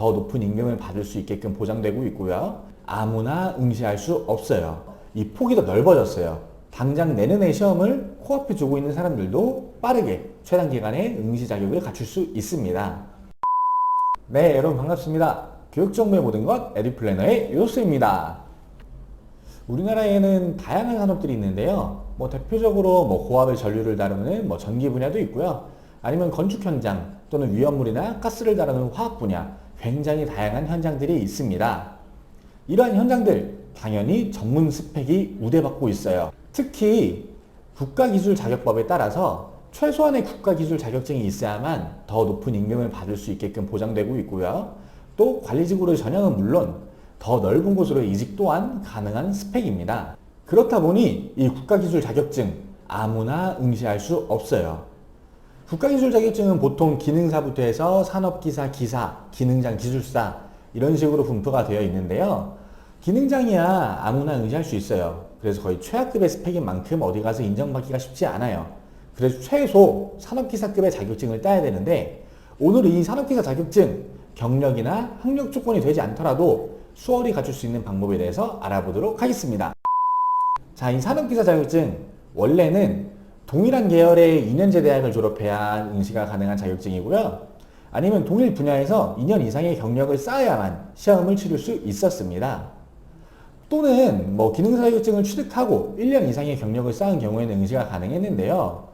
더 높은 임금을 받을 수 있게끔 보장되고 있고요. 아무나 응시할 수 없어요. 이 폭이 더 넓어졌어요. 당장 내년에 시험을 코앞에 두고 있는 사람들도 빠르게 최단 기간에 응시 자격을 갖출 수 있습니다. 네, 여러분 반갑습니다. 교육 정보의 모든 것 에듀플래너의 요스입니다. 우리나라에는 다양한 산업들이 있는데요. 뭐 대표적으로 뭐 고압의 전류를 다루는 뭐 전기 분야도 있고요. 아니면 건축 현장 또는 위험물이나 가스를 다루는 화학 분야 굉장히 다양한 현장들이 있습니다. 이러한 현장들 당연히 전문 스펙이 우대받고 있어요. 특히 국가기술 자격법에 따라서 최소한의 국가기술 자격증이 있어야만 더 높은 임금을 받을 수 있게끔 보장되고 있고요. 또 관리직으로 전형은 물론 더 넓은 곳으로 이직 또한 가능한 스펙입니다. 그렇다 보니 이 국가기술 자격증 아무나 응시할 수 없어요. 국가기술 자격증은 보통 기능사부터 해서 산업기사, 기사, 기능장, 기술사 이런 식으로 분포가 되어 있는데요. 기능장이야 아무나 응시할 수 있어요. 그래서 거의 최하급의 스펙인 만큼 어디 가서 인정받기가 쉽지 않아요. 그래서 최소 산업기사급의 자격증을 따야 되는데 오늘 이 산업기사 자격증 경력이나 학력 조건이 되지 않더라도 수월히 갖출 수 있는 방법에 대해서 알아보도록 하겠습니다. 자, 이 산업기사 자격증 원래는 동일한 계열의 2년제 대학을 졸업해야 응시가 가능한 자격증이고요. 아니면 동일 분야에서 2년 이상의 경력을 쌓아야만 시험을 치를 수 있었습니다. 또는 뭐 기능사 자격증을 취득하고 1년 이상의 경력을 쌓은 경우에는 응시가 가능했는데요.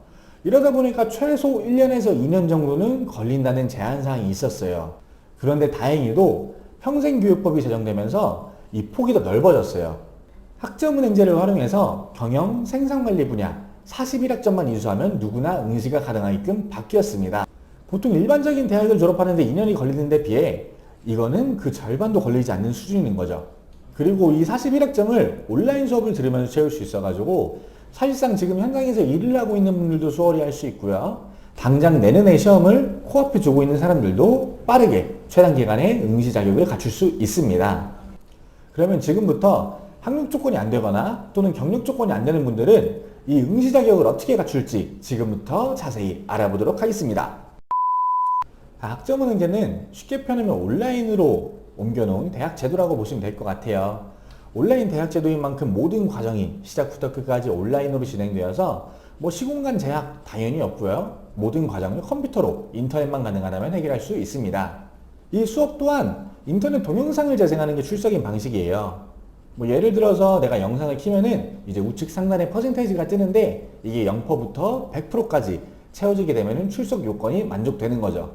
이러다 보니까 최소 1년에서 2년 정도는 걸린다는 제한사항이 있었어요. 그런데 다행히도 평생교육법이 제정되면서 이 폭이 더 넓어졌어요. 학점은행제를 활용해서 경영, 생산관리 분야 41학점만 이수하면 누구나 응시가 가능하게끔 바뀌었습니다. 보통 일반적인 대학을 졸업하는데 2년이 걸리는 데 비해 이거는 그 절반도 걸리지 않는 수준인 거죠. 그리고 이 41학점을 온라인 수업을 들으면서 채울 수 있어가지고 사실상 지금 현장에서 일을 하고 있는 분들도 수월히 할 수 있고요. 당장 내년에 시험을 코앞에 두고 있는 사람들도 빠르게 최단 기간에 응시 자격을 갖출 수 있습니다. 그러면 지금부터 학력 조건이 안 되거나 또는 경력 조건이 안 되는 분들은 이 응시 자격을 어떻게 갖출지 지금부터 자세히 알아보도록 하겠습니다. 자, 학점은 응제는 쉽게 표현하면 온라인으로 옮겨놓은 대학 제도라고 보시면 될 것 같아요. 온라인 대학 제도인 만큼 모든 과정이 시작부터 끝까지 온라인으로 진행되어서 뭐 시공간 제약 당연히 없고요. 모든 과정을 컴퓨터로 인터넷만 가능하다면 해결할 수 있습니다. 이 수업 또한 인터넷 동영상을 재생하는 게 출석인 방식이에요. 뭐 예를 들어서 내가 영상을 키면은 이제 우측 상단에 퍼센테이지가 뜨는데 이게 0%부터 100%까지 채워지게 되면은 출석 요건이 만족되는 거죠.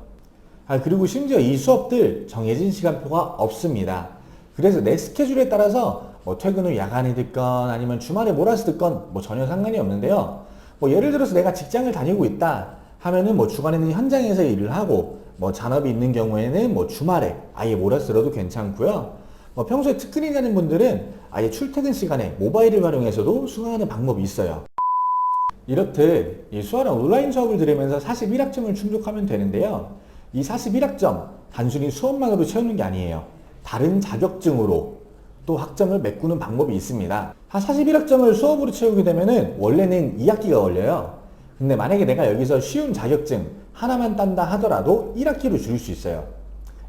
아, 그리고 심지어 이 수업들 정해진 시간표가 없습니다. 그래서 내 스케줄에 따라서 뭐 퇴근 후 야간에 듣건 아니면 주말에 몰아서 듣건 뭐 전혀 상관이 없는데요. 뭐 예를 들어서 내가 직장을 다니고 있다 하면은 뭐 주간에는 현장에서 일을 하고 뭐 잔업이 있는 경우에는 뭐 주말에 아예 몰아서 들어도 괜찮고요. 뭐 평소에 특근이 가는 분들은 아예 출퇴근 시간에 모바일을 활용해서도 수강하는 방법이 있어요. 이렇듯 이 수아랑 온라인 수업을 들으면서 41학점을 충족하면 되는데요. 이 41학점 단순히 수업만으로 채우는 게 아니에요. 다른 자격증으로 또 학점을 메꾸는 방법이 있습니다. 한 41학점을 수업으로 채우게 되면은 원래는 2학기가 걸려요. 근데 만약에 내가 여기서 쉬운 자격증 하나만 딴다 하더라도 1학기로 줄일 수 있어요.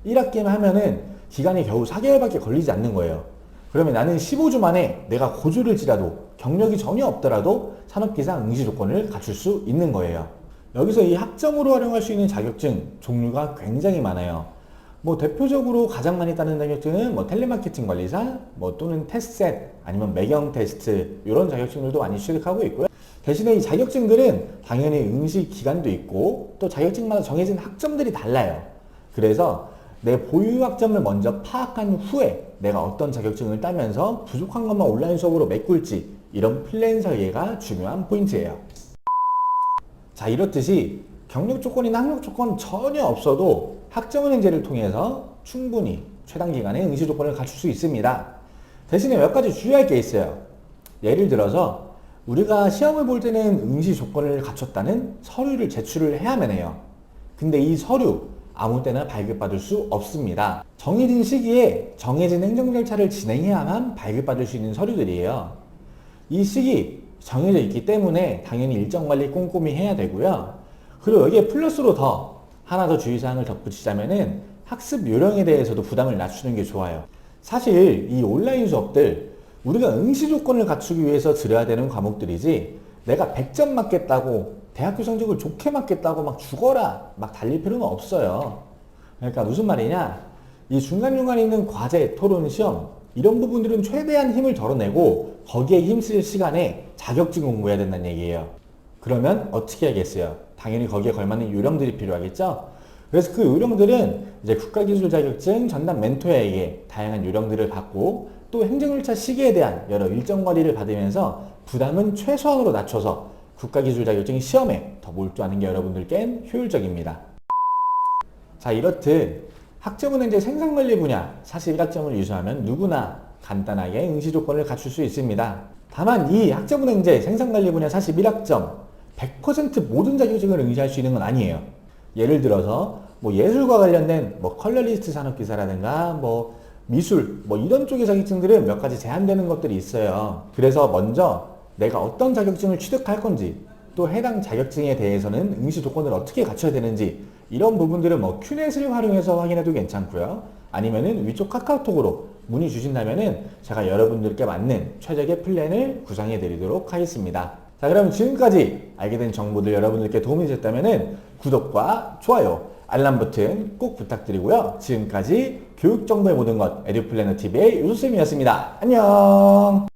1학기만 하면은 기간이 겨우 4개월밖에 걸리지 않는 거예요. 그러면 나는 15주 만에 내가 고졸을 지라도 경력이 전혀 없더라도 산업기사 응시 조건을 갖출 수 있는 거예요. 여기서 이 학점으로 활용할 수 있는 자격증 종류가 굉장히 많아요. 뭐 대표적으로 가장 많이 따는 자격증은 뭐 텔레마케팅 관리사, 뭐 또는 테스트셋, 아니면 매경 테스트 이런 자격증들도 많이 취득하고 있고요. 대신에 이 자격증들은 당연히 응시 기간도 있고 또 자격증마다 정해진 학점들이 달라요. 그래서 내 보유 학점을 먼저 파악한 후에 내가 어떤 자격증을 따면서 부족한 것만 온라인 수업으로 메꿀지 이런 플랜 설계가 중요한 포인트예요. 자 이렇듯이 경력 조건이나 학력 조건 전혀 없어도 학점은행제를 통해서 충분히 최단 기간에 응시 조건을 갖출 수 있습니다. 대신에 몇 가지 주의할 게 있어요. 예를 들어서 우리가 시험을 볼 때는 응시 조건을 갖췄다는 서류를 제출을 해야만 해요. 근데 이 서류 아무 때나 발급받을 수 없습니다. 정해진 시기에 정해진 행정 절차를 진행해야만 발급받을 수 있는 서류들이에요. 이 시기 정해져 있기 때문에 당연히 일정 관리 꼼꼼히 해야 되고요. 그리고 여기에 플러스로 더 하나 더 주의사항을 덧붙이자면은 학습 요령에 대해서도 부담을 낮추는 게 좋아요. 사실 이 온라인 수업들 우리가 응시 조건을 갖추기 위해서 들어야 되는 과목들이지 내가 100점 맞겠다고 대학교 성적을 좋게 맞겠다고 막 죽어라 막 달릴 필요는 없어요. 그러니까 무슨 말이냐? 이 중간중간에 있는 과제, 토론, 시험 이런 부분들은 최대한 힘을 덜어내고 거기에 힘쓸 시간에 자격증 공부해야 된다는 얘기예요. 그러면 어떻게 하겠어요? 당연히 거기에 걸맞는 요령들이 필요하겠죠? 그래서 그 요령들은 이제 국가기술 자격증 전담 멘토에게 다양한 요령들을 받고 또 행정절차 시기에 대한 여러 일정 관리를 받으면서 부담은 최소한으로 낮춰서 국가기술 자격증 시험에 더 몰두하는 게 여러분들께는 효율적입니다. 자, 이렇듯 학점은행제 생산관리 분야 41학점을 유수하면 누구나 간단하게 응시 조건을 갖출 수 있습니다. 다만 이 학점은행제 생산관리 분야 41학점 100% 모든 자격증을 응시할 수 있는 건 아니에요. 예를 들어서 뭐 예술과 관련된 뭐 컬러리스트 산업기사라든가 뭐 미술 뭐 이런 쪽의 자격증들은 몇 가지 제한되는 것들이 있어요. 그래서 먼저 내가 어떤 자격증을 취득할 건지 또 해당 자격증에 대해서는 응시 조건을 어떻게 갖춰야 되는지 이런 부분들은 뭐 큐넷을 활용해서 확인해도 괜찮고요. 아니면은 위쪽 카카오톡으로 문의 주신다면은 제가 여러분들께 맞는 최적의 플랜을 구상해 드리도록 하겠습니다. 자, 그럼 지금까지 알게 된 정보들 여러분들께 도움이 됐다면은 구독과 좋아요, 알람 버튼 꼭 부탁드리고요. 지금까지 교육 정보의 모든 것 에듀플래너 TV의 유수쌤이었습니다. 안녕!